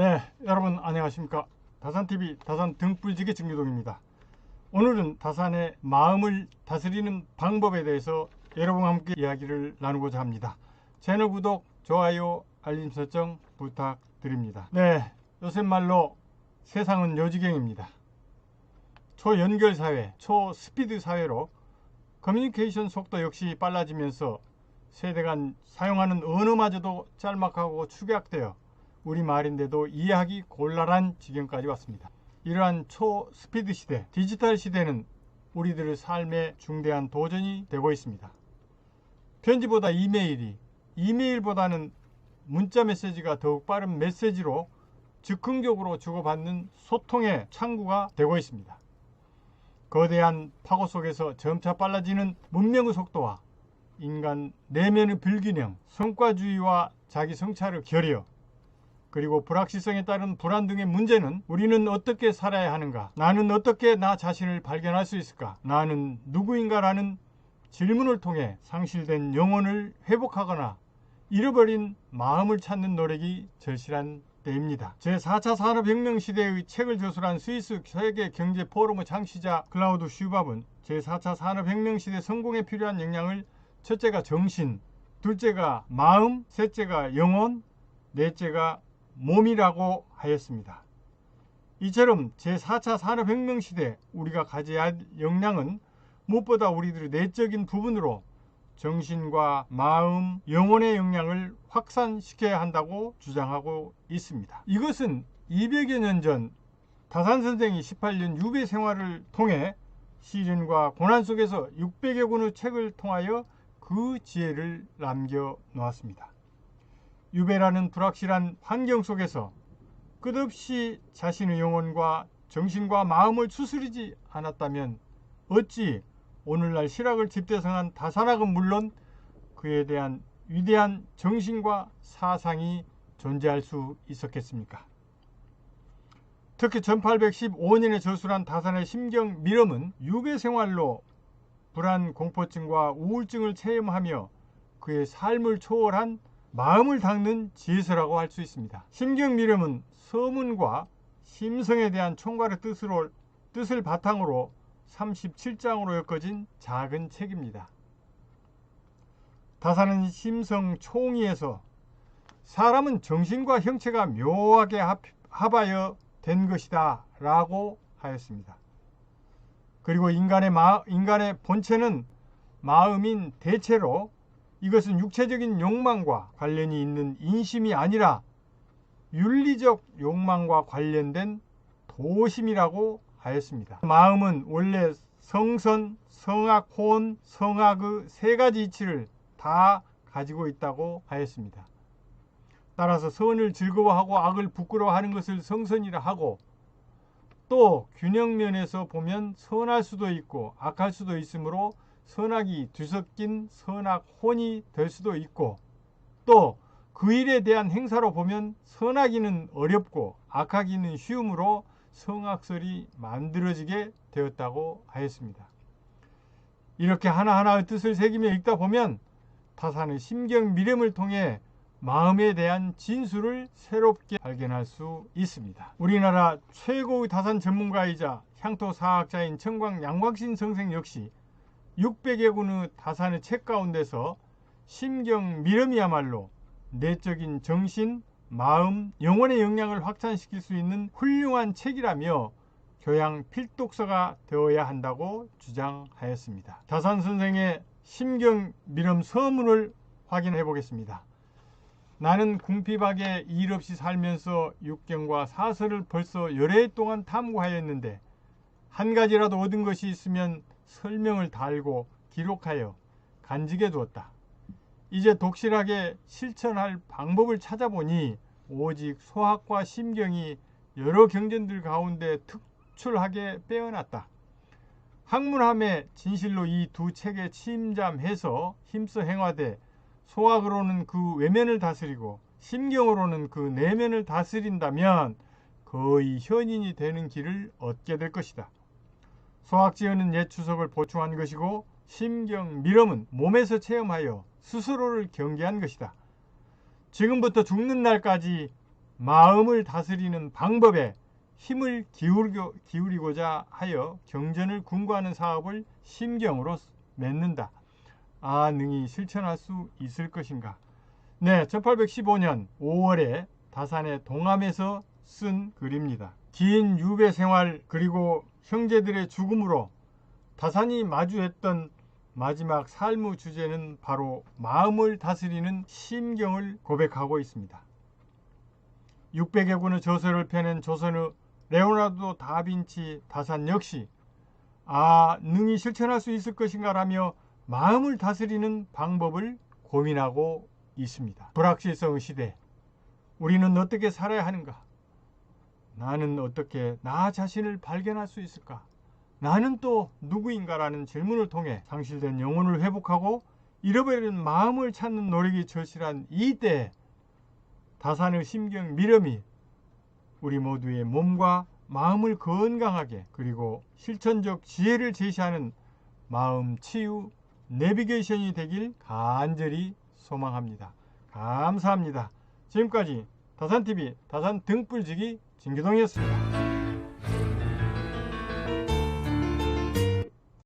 네, 여러분 안녕하십니까? 다산TV 다산 등불지기 증기동입니다. 오늘은 다산의 마음을 다스리는 방법에 대해서 여러분과 함께 이야기를 나누고자 합니다. 채널 구독, 좋아요, 알림 설정 부탁드립니다. 네, 요새 말로 세상은 요지경입니다. 초연결 사회, 초스피드 사회로 커뮤니케이션 속도 역시 빨라지면서 세대 간 사용하는 언어마저도 짤막하고 축약되어 우리말인데도 이해하기 곤란한 지경까지 왔습니다. 이러한 초스피드 시대, 디지털 시대는 우리들의 삶에 중대한 도전이 되고 있습니다. 편지보다 이메일이, 이메일보다는 문자 메시지가 더욱 빠른 메시지로 즉흥적으로 주고받는 소통의 창구가 되고 있습니다. 거대한 파고 속에서 점차 빨라지는 문명의 속도와 인간 내면의 불균형, 성과주의와 자기 성찰의 결여, 그리고 불확실성에 따른 불안 등의 문제는 우리는 어떻게 살아야 하는가? 나는 어떻게 나 자신을 발견할 수 있을까? 나는 누구인가라는 질문을 통해 상실된 영혼을 회복하거나 잃어버린 마음을 찾는 노력이 절실한 때입니다. 제4차 산업혁명 시대의 책을 저술한 스위스 세계 경제 포럼의 창시자 클라우드 슈밥은 제4차 산업혁명 시대 성공에 필요한 역량을 첫째가 정신, 둘째가 마음, 셋째가 영혼, 넷째가 몸이라고 하였습니다. 이처럼 제4차 산업혁명 시대 우리가 가져야 할 역량은 무엇보다 우리들의 내적인 부분으로 정신과 마음, 영혼의 역량을 확산시켜야 한다고 주장하고 있습니다. 이것은 200여 년 전 다산 선생이 18년 유배 생활을 통해 시련과 고난 속에서 600여 권의 책을 통하여 그 지혜를 남겨 놓았습니다. 유배라는 불확실한 환경 속에서 끝없이 자신의 영혼과 정신과 마음을 추스리지 않았다면 어찌 오늘날 실학을 집대성한 다산학은 물론 그에 대한 위대한 정신과 사상이 존재할 수 있었겠습니까? 특히 1815년에 저술한 다산의 심경 밀음은 유배 생활로 불안 공포증과 우울증을 체험하며 그의 삶을 초월한 마음을 닦는 지혜서라고 할 수 있습니다. 심경 밀음은 서문과 심성에 대한 총괄의 뜻으로, 뜻을 바탕으로 37장으로 엮어진 작은 책입니다. 다사는 심성 총의에서 사람은 정신과 형체가 묘하게 합하여 된 것이다 라고 하였습니다. 그리고 인간의, 마, 인간의 본체는 마음인 대체로 이것은 육체적인 욕망과 관련이 있는 인심이 아니라 윤리적 욕망과 관련된 도심이라고 하였습니다. 마음은 원래 성선, 성악, 혼, 성악의 세 가지 이치를 다 가지고 있다고 하였습니다. 따라서 선을 즐거워하고 악을 부끄러워하는 것을 성선이라 하고 또 균형면에서 보면 선할 수도 있고 악할 수도 있으므로 선악이 뒤섞인 선악 혼이 될 수도 있고 또 그 일에 대한 행사로 보면 선하기는 어렵고 악하기는 쉬움으로 성악설이 만들어지게 되었다고 하였습니다. 이렇게 하나하나의 뜻을 새기며 읽다 보면 타산의 심경 미렴을 통해 마음에 대한 진수를 새롭게 발견할 수 있습니다. 우리나라 최고의 다산 전문가이자 향토 사학자인 청광 양광신 선생 역시 600여 군의 다산의 책 가운데서 심경 미렴이야말로 내적인 정신, 마음, 영혼의 역량을 확산시킬 수 있는 훌륭한 책이라며 교양 필독서가 되어야 한다고 주장하였습니다. 다산 선생의 심경 미렴 서문을 확인해 보겠습니다. 나는 궁핍하게 일 없이 살면서 육경과 사설을 벌써 여러 해 동안 탐구하였는데 한 가지라도 얻은 것이 있으면 설명을 달고 기록하여 간직해 두었다. 이제 독실하게 실천할 방법을 찾아보니 오직 소학과 심경이 여러 경전들 가운데 특출하게 빼어났다. 학문함에 진실로 이 두 책에 침잠해서 힘써 행하되 소학으로는 그 외면을 다스리고 심경으로는 그 내면을 다스린다면 거의 현인이 되는 길을 얻게 될 것이다. 소학지어는 옛 추석을 보충한 것이고 심경 밀음은 몸에서 체험하여 스스로를 경계한 것이다. 지금부터 죽는 날까지 마음을 다스리는 방법에 힘을 기울여, 기울이고 자 하여 경전을 궁구하는 사업을 심경으로 맺는다. 아, 능히 실천할 수 있을 것인가? 네, 1815년 5월에 다산의 동암에서 쓴 글입니다. 긴 유배 생활 그리고 형제들의 죽음으로 다산이 마주했던 마지막 삶의 주제는 바로 마음을 다스리는 심경을 고백하고 있습니다. 600여 권의 저서를 펴낸 조선의 레오나르도 다빈치 다산 역시 아 능히 실천할 수 있을 것인가라며 마음을 다스리는 방법을 고민하고 있습니다. 불확실성 시대 우리는 어떻게 살아야 하는가? 나는 어떻게 나 자신을 발견할 수 있을까? 나는 또 누구인가라는 질문을 통해 상실된 영혼을 회복하고 잃어버린 마음을 찾는 노력이 절실한 이때 다산의 심경 미렴이 우리 모두의 몸과 마음을 건강하게 그리고 실천적 지혜를 제시하는 마음 치유 내비게이션이 되길 간절히 소망합니다. 감사합니다. 지금까지 다산TV 다산 등불지기 진규동이었습니다.